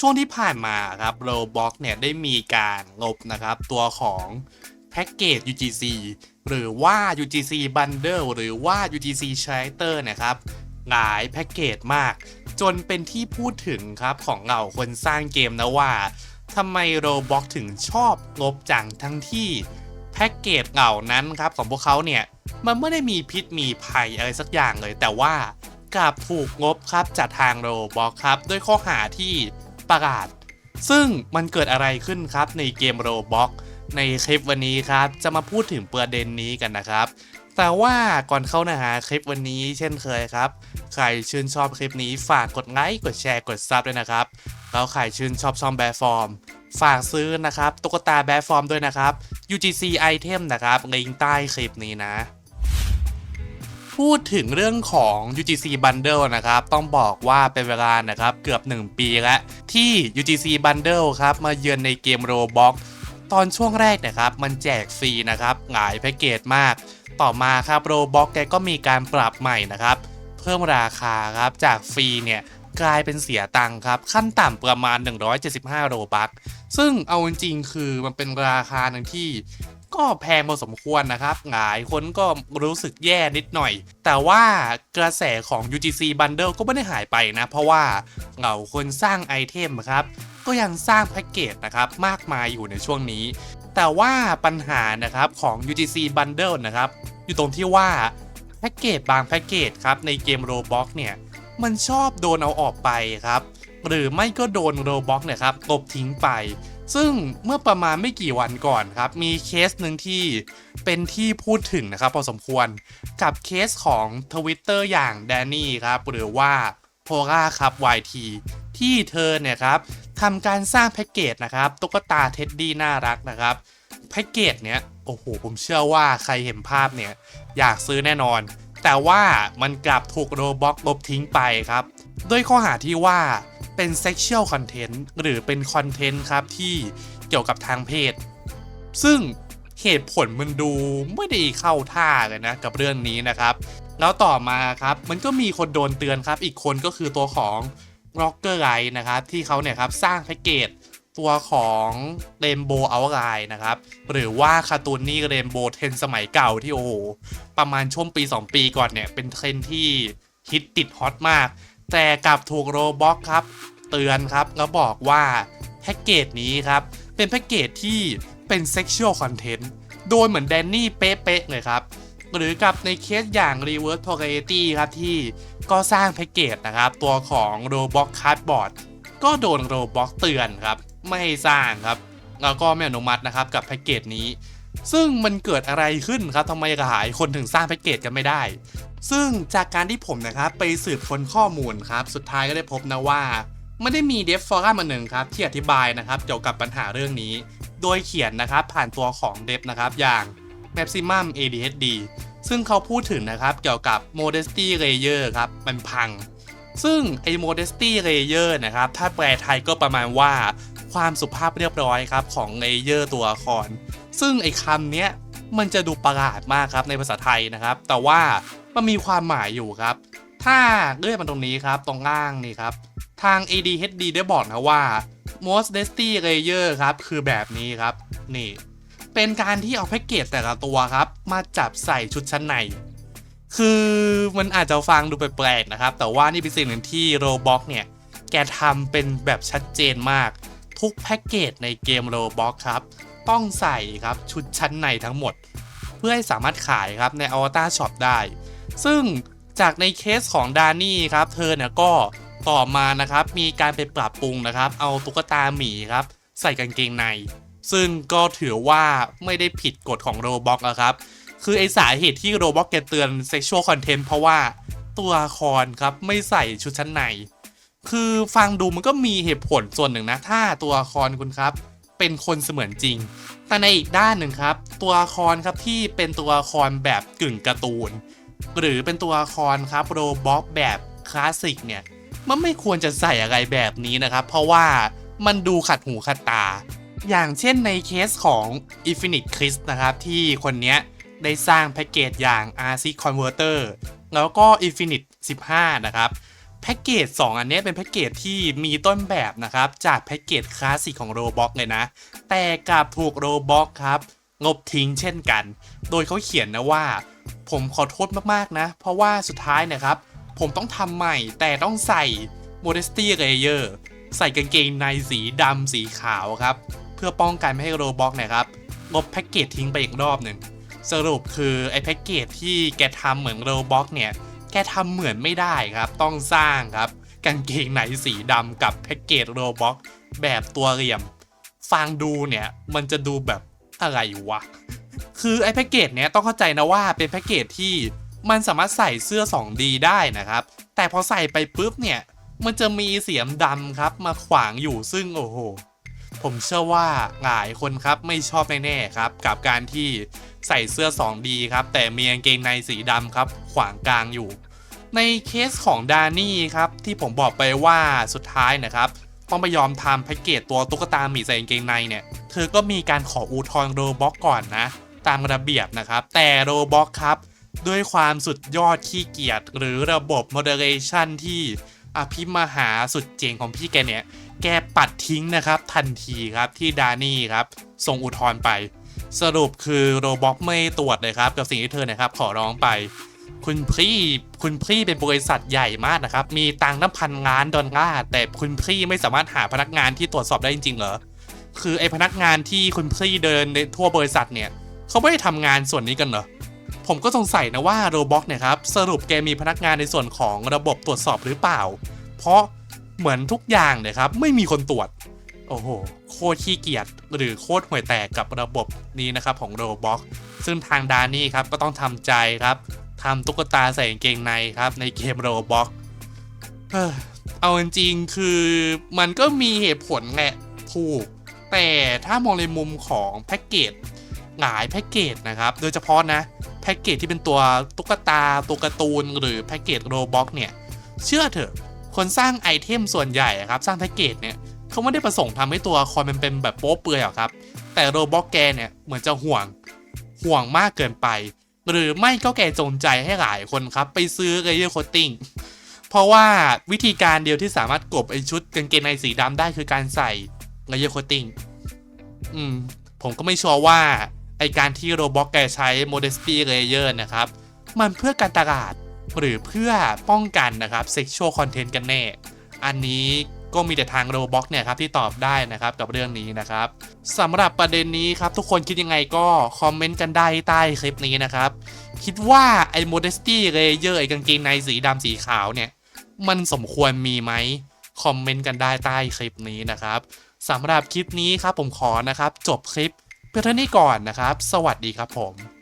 ช่วงที่ผ่านมาครับโรบ็อกเนี่ยได้มีการลบนะครับตัวของแพ็กเกจ UGC หรือว่า UGC Bundle หรือว่า UGC Charter นะครับหลายแพ็กเกจมาก จนเป็นที่พูดถึงครับของเหล่าคนสร้างเกมนะว่าทำไมโรบ็อกถึงชอบลบจังทั้งที่แพ็กเกจเหล่านั้นครับของพวกเขาเนี่ยมันไม่ได้มีพิษมีภัยอะไรสักอย่างเลย แต่ว่ากลับถูกงบครับจากทางโรบ็อกครับ ด้วยข้อหาที่ ประหลาดซึ่งมันเกิดอะไรขึ้นครับในเกมโรบ็อกในคลิปวันนี้ครับ จะมาพูดถึงประเด็นนี้กันนะครับแต่ว่าก่อนเข้าเนื้อหาคลิปวันนี้เช่นเคยครับ ใครชื่นชอบคลิปนี้ฝากกดไลค์กดแชร์กดซับด้วยนะครับ แล้วใครชื่นชอบช่องแบร์ฟอร์ม ฝากซื้อนะครับตุ๊กตาแบร์ฟอร์มด้วยนะครับ UGC item นะครับลิงก์ใต้คลิปนี้นะ พูดถึงเรื่องของ UGC Bundle นะครับ ต้องบอกว่าเป็นเวลานะครับ เกือบ 1 ปีแล้ว ที่ UGC Bundle ครับ มาเยือนในเกม Roblox ตอนช่วงแรกนะครับ มันแจกฟรีนะครับ หลายแพ็กเกจมาก ต่อมาครับ Roblox แกก็มีการปรับใหม่นะครับ เพิ่มราคาครับ จากฟรีเนี่ยกลายเป็นเสียตังค์ครับ ขั้นต่ำประมาณ 175 โรบัคซึ่งเอาจริงๆคือมันเป็นราคาหนึ่งที่ ก็แพงพอสมควรนะครับหลายคนก็รู้สึกแย่นิดหน่อย แต่ว่ากระแสของ UGC Bundle ก็ไม่ได้หายไปนะ เพราะว่าเหล่าคนสร้างไอเทมครับก็ยังสร้างแพ็กเกจนะครับมากมายอยู่ในช่วงนี้ แต่ว่าปัญหานะครับของ UGC Bundle นะครับอยู่ตรงที่ว่าแพ็กเกจบางแพ็กเกจครับในเกม Roblox เนี่ยมันชอบโดนเอาออกไปครับหรือไม่ก็โดน Roblox เนี่ยครับลบทิ้งไป ซึ่งเมื่อประมาณไม่กี่วันก่อนครับ มีเคสหนึ่งที่เป็นที่พูดถึงนะครับพอสมควรกับเคสของ Twitter อย่างแดนนี่ครับ หรือว่าโพล่าครับ YT ที่เธอเนี่ยครับทำการสร้างแพ็กเกจนะครับ ตุ๊กตาเท็ดดี้น่ารักนะครับ แพ็กเกจเนี้ย โอ้โห ผมเชื่อว่าใครเห็นภาพเนี่ย อยากซื้อแน่นอน แต่ว่ามันกลับถูกโรบ็อกลบทิ้งไปครับ ด้วยข้อหาที่ว่า เป็น sexual content หรือเป็นคอนเทนต์ครับที่เกี่ยวกับทางเพศ ซึ่งเหตุผลมันดูไม่ได้เข้าท่าเลยนะกับเรื่องนี้นะครับ แล้วต่อมาครับมันก็มีคนโดนเตือนครับ อีกคนก็คือตัวของ Rocker l i g h t นะครับที่เขาเนี่ยครับสร้างแพ็กเกจตัวของ Rainbow Outline นะครับ หรือว่าคาตูนนี่ Rainbow เทรนสมัยเก่าที่โอ้โห ประมาณช่วงปี 2 ปีก่อนเนี่ย เป็นเทรนที่ฮิตติดฮอตมาก แต่กลับถูกโรบ็อกครับ เตือนครับแล้วบอกว่าแพ็กเกจนี้ครับ เป็นแพ็กเกจที่เป็น sexual content โดยเหมือนแดนนี่เป๊ะๆเลยครับ หรือกับในเคสอย่าง Reverse Polarity ครับที่ก็สร้างแพ็กเกจนะครับ ตัวของ Roblox Cardboard ก็โดน Roblox เตือนครับ ไม่ให้สร้างครับ แล้วก็ไม่อนุมัตินะครับกับแพ็กเกจนี้ ซึ่งมันเกิดอะไรขึ้นครับทำไมกระหายคนถึงสร้างแพ็กเกจกันไม่ได้ ซึ่งจากการที่ผมนะครับไปสืบค้นข้อมูลครับ สุดท้ายก็ได้พบนะว่าไม่ได้มีเดฟฟอรัมอันหนึ่งครับที่อธิบายนะครับเกี่ยวกับปัญหาเรื่องนี้ โดยเขียนนะครับผ่านตัวของเดฟนะครับอย่าง maximum ADHD ซึ่งเขาพูดถึงนะครับเกี่ยวกับ modesty layer ครับมันพัง ซึ่งไอ้ modesty layer นะครับถ้าแปลไทยก็ประมาณว่าความสุภาพเรียบร้อยครับของ layer ตัวละคร ซึ่งไอ้คำเนี้ยมันจะดูประหลาดมากครับในภาษาไทยนะครับ แต่ว่า มันมีความหมายอยู่ครับ ถ้าเลื่อนมาตรงนี้ครับตรงล่างนี่ครับ ทาง ADHD ได้บอกนะว่า most dusty layer ครับ คือแบบนี้ครับ นี่ เป็นการที่เอาแพ็กเกจแต่ละตัวครับ มาจับใส่ชุดชั้นใน คือมันอาจจะฟังดูแปลกๆนะครับ แต่ว่านี่เป็นสิ่งหนึ่งที่ Roblox เนี่ย แกทำเป็นแบบชัดเจนมาก ทุกแพ็กเกจในเกม Roblox ครับ ต้องใส่ครับชุดชั้นในทั้งหมด เพื่อให้สามารถขายครับใน Avatar Shop ได้ ซึ่งจากในเคสของดานี่ครับเธอเนี่ยก็ต่อมานะครับมีการไปปรับปรุงนะครับ เอาตุ๊กตาหมีครับใส่กางเกงใน ซึ่งก็ถือว่าไม่ได้ผิดกฎของโรบ็อกนะครับคือไอสาเหตุที่โรบ็อกแกเตือน sexual content เพราะว่าตัวละครครับไม่ใส่ชุดชั้นใน คือฟังดูมันก็มีเหตุผลส่วนหนึ่งนะ ถ้าตัวละครคุณครับ เป็นคนเสมือนจริง แต่ในอีกด้านหนึ่งครับ ตัวละครครับที่เป็นตัวละครแบบกึ่งการ์ตูน หรือเป็นตัวละครครับโรบ็อกแบบคลาสสิกเนี่ยมันไม่ควรจะใส่อะไรแบบนี้นะครับ เพราะว่ามันดูขัดหูขัดตา อย่างเช่นในเคสของ Infinite Chris นะครับ ที่คนเนี้ยได้สร้างแพ็กเกจอย่าง RC Converter แล้วก็ Infinite 15 นะครับ แพ็กเกจ 2 อันนี้เป็นแพ็กเกจที่มีต้นแบบนะครับ จากแพ็กเกจคลาสสิกของ Roblox เลยนะ แต่กลับถูก Roblox ครับ งบทิ้งเช่นกัน โดยเขาเขียนนะว่า ผมขอโทษมากๆนะ เพราะว่าสุดท้ายนะครับ ผมต้องทำใหม่แต่ต้องใส่ Modesty Layer ใส่กางเกงในสีดำสีขาวครับ เพื่อป้องกันไม่ให้ Roblox เนะครับลบแพ็กเกจทิ้งไปอีกรอบหนึ่งสรุปคือไอ้แพ็กเกจที่แกทำเหมือน Roblox เนี่ยแกทำเหมือนไม่ได้ครับ ต้องสร้างครับ กางเกงในสีดำกับแพ็กเกจ Roblox แบบตัวเหลี่ยม ฟังดูเนี่ยมันจะดูแบบอะไรวะ คือไอ้แพ็กเกจเนี้ยต้องเข้าใจนะว่าเป็นแพ็กเกจที่มันสามารถใส่เสื้อ 2D ได้นะครับ แต่พอใส่ไปปุ๊บเนี่ย มันจะมีเสียมดำครับมาขวางอยู่ซึ่งโอ้โห ผมเชื่อว่าหลายคนครับไม่ชอบแน่ๆครับ กับการที่ใส่เสื้อ 2D ครับ แต่มีกางเกงในสีดำครับ ขวางกลางอยู่ ในเคสของดานี่ครับ ที่ผมบอกไปว่าสุดท้ายนะครับ ต้องไปยอมทำแพ็กเกจตัวตุ๊กตาหมีใส่กางเกงในเนี่ย เธอก็มีการขออุทธรณ์โรบ็อกก่อนนะ ตามระเบียบนะครับ แต่โรบ็อกครับ ด้วยความสุดยอดขี้เกียจหรือระบบ moderation ที่อภิมหาสุดเจ๋งของพี่แกเนี่ย แกปัดทิ้งนะครับ ทันทีครับที่ดานี่ครับส่งอุทธรณ์ไป สรุปคือโรบ็อกไม่ตรวจเลยครับ กับสิ่งที่เธอนะครับ ขอร้องไป คุณพี่คุณพี่เป็นบริษัทใหญ่มากนะครับ มีตังค์นับพันล้านดอลลาร์แต่คุณพี่ไม่สามารถหาพนักงานที่ตรวจสอบได้จริงๆเหรอคือไอพนักงานที่คุณพี่เดินในทั่วบริษัทเนี่ย เขาไม่ได้ทำงานส่วนนี้กันเหรอ ผมก็สงสัยนะว่าโรบ็อกเนี่ยครับ สรุปแกมีพนักงานในส่วนของระบบตรวจสอบหรือเปล่า เพราะเหมือนทุกอย่างเนี่ยครับ ไม่มีคนตรวจ โอ้โห โคตรขี้เกียจหรือโคตรห่วยแตกกับระบบนี้นะครับของโรบ็อกซึ่งทางดานี่ครับก็ต้องทำใจครับทำตุ๊กตาใส่กางเกงในครับในเกมโรบ็อกเอาจริงๆคือมันก็มีเหตุผลแหละถูก แต่ถ้ามองในมุมของแพ็กเกจ หลายแพ็กเกจนะครับ โดยเฉพาะนะแพ็กเกจที่เป็นตัวตุ๊กตาตัวการ์ตูน หรือแพ็กเกจโรบ็อกเนี่ย เชื่อเถอะ คนสร้างไอเทมส่วนใหญ่ครับ สร้างแพ็กเกจเนี่ยเขาไม่ได้ประสงค์ทำให้ตัวคอยมันเป็นแบบโป๊เปลือยหรอกครับ แต่โรบ็อกแกเนี่ยเหมือนจะห่วงห่วงมากเกินไป หรือไม่ก็แกจงใจให้หลายคนครับ ไปซื้อเลเยอร์โคตติ้งเพราะว่าวิธีการเดียวที่สามารถกลบไอชุดกางเกงในสีดำได้คือการใส่เลเยอร์โคตติ้งอืมผมก็ไม่ชัวร์ว่า การที่โรบ็อกแกใช้ modesty layer นะครับ มันเพื่อการตลาดหรือเพื่อป้องกันนะครับ sexual content กันแน่ อันนี้ก็มีแต่ทางโรบ็อกเนี่ยครับที่ตอบได้นะครับกับเรื่องนี้นะครับสำหรับประเด็นนี้ครับทุกคนคิดยังไงก็คอมเมนต์กันได้ใต้คลิปนี้นะครับ คิดว่าไอ้ modesty layer ไอ้กางเกงในสีดำสีขาวเนี่ย มันสมควรมีไหมคอมเมนต์กันได้ใต้คลิปนี้นะครับสำหรับคลิปนี้ครับผมขอนะครับ จบคลิป เพื่อเท่านี้ก่อนนะครับ สวัสดีครับผม